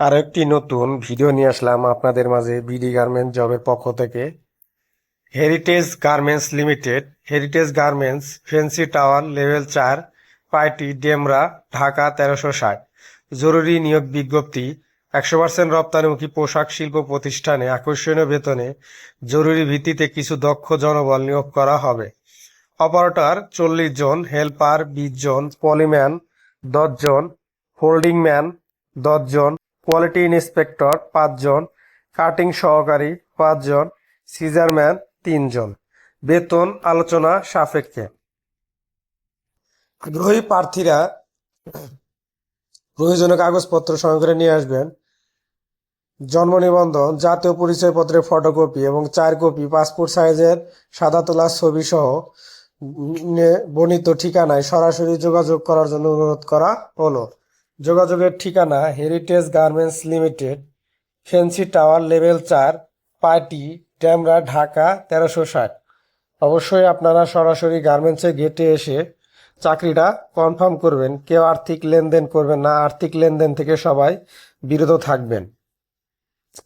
আরও একটি নতুন ভিডিও নিয়ে আসলাম আপনাদের মাঝে বিডি গার্মেন্ট জবের পক্ষ থেকে। Heritage garments limited heritage garments fancy tower level চার, পাইটি, ডেমরা, ঢাকা, তেরোশো ষাট। জরুরি নিয়োগ বিজ্ঞপ্তি, একশো পার্সেন্ট রপ্তানিমুখী পোশাক শিল্প প্রতিষ্ঠানে আকর্ষণীয় বেতনে জরুরি ভিত্তিতে কিছু দক্ষ জনবল নিয়োগ করা হবে। অপারেটর, চল্লিশ জন, হেল্পার, বিশ জন, পলিম্যান, দশ জন হোল্ডিং ম্যান, দশ জন কোয়ালিটি ইন্সপেক্টর পাঁচজন, কাটিং সহকারী পাঁচজন সিজারম্যান তিনজন। বেতন আলোচনা সাপেক্ষে। আগ্রহী প্রার্থীরা প্রয়োজনীয় কাগজপত্র করে নিয়ে আসবেন। জন্ম নিবন্ধন, জাতীয় পরিচয়পত্রের ফটোকপি এবং চার কপি, পাসপোর্ট সাইজের সাদা তোলা ছবি সহ বর্ণিত ঠিকানায় সরাসরি যোগাযোগ করার জন্য অনুরোধ করা হলো। যোগাযোগের ঠিকানা heritage garments limited fancy tower level চার, পার্টি, ড্যামরা, ঢাকা, তেরোশো ষাট। অবশ্যই আপনারা সরাসরি গার্মেন্টসে গেটে এসে চাকরিটা কনফার্ম করবেন। কেউ আর্থিক লেনদেন করবেন না। আর্থিক লেনদেন থেকে সবাই বিরত থাকবেন।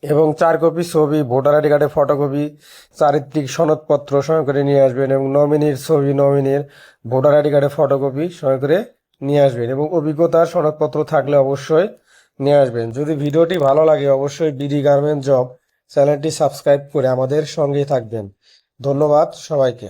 এবং চার কপি ছবি ভোটার আইডি কার্ডের ফটোকপি চারিত্রিক সনদপত্র সঙ্গে করে নিয়ে আসবেন এবং নমিনির ছবি নমিনির ভোটার আইডি কার্ডের ফটোকপি সঙ্গে করে নিয়ে আসবেন এবং অভিজ্ঞতার সনদপত্র থাকলে অবশ্যই নিয়ে আসবেন। যদি ভিডিওটি ভালো লাগে, অবশ্যই বিডি গার্মেন্ট জব চ্যানেলটি সাবস্ক্রাইব করে আমাদের সঙ্গে থাকবেন। ধন্যবাদ সবাইকে।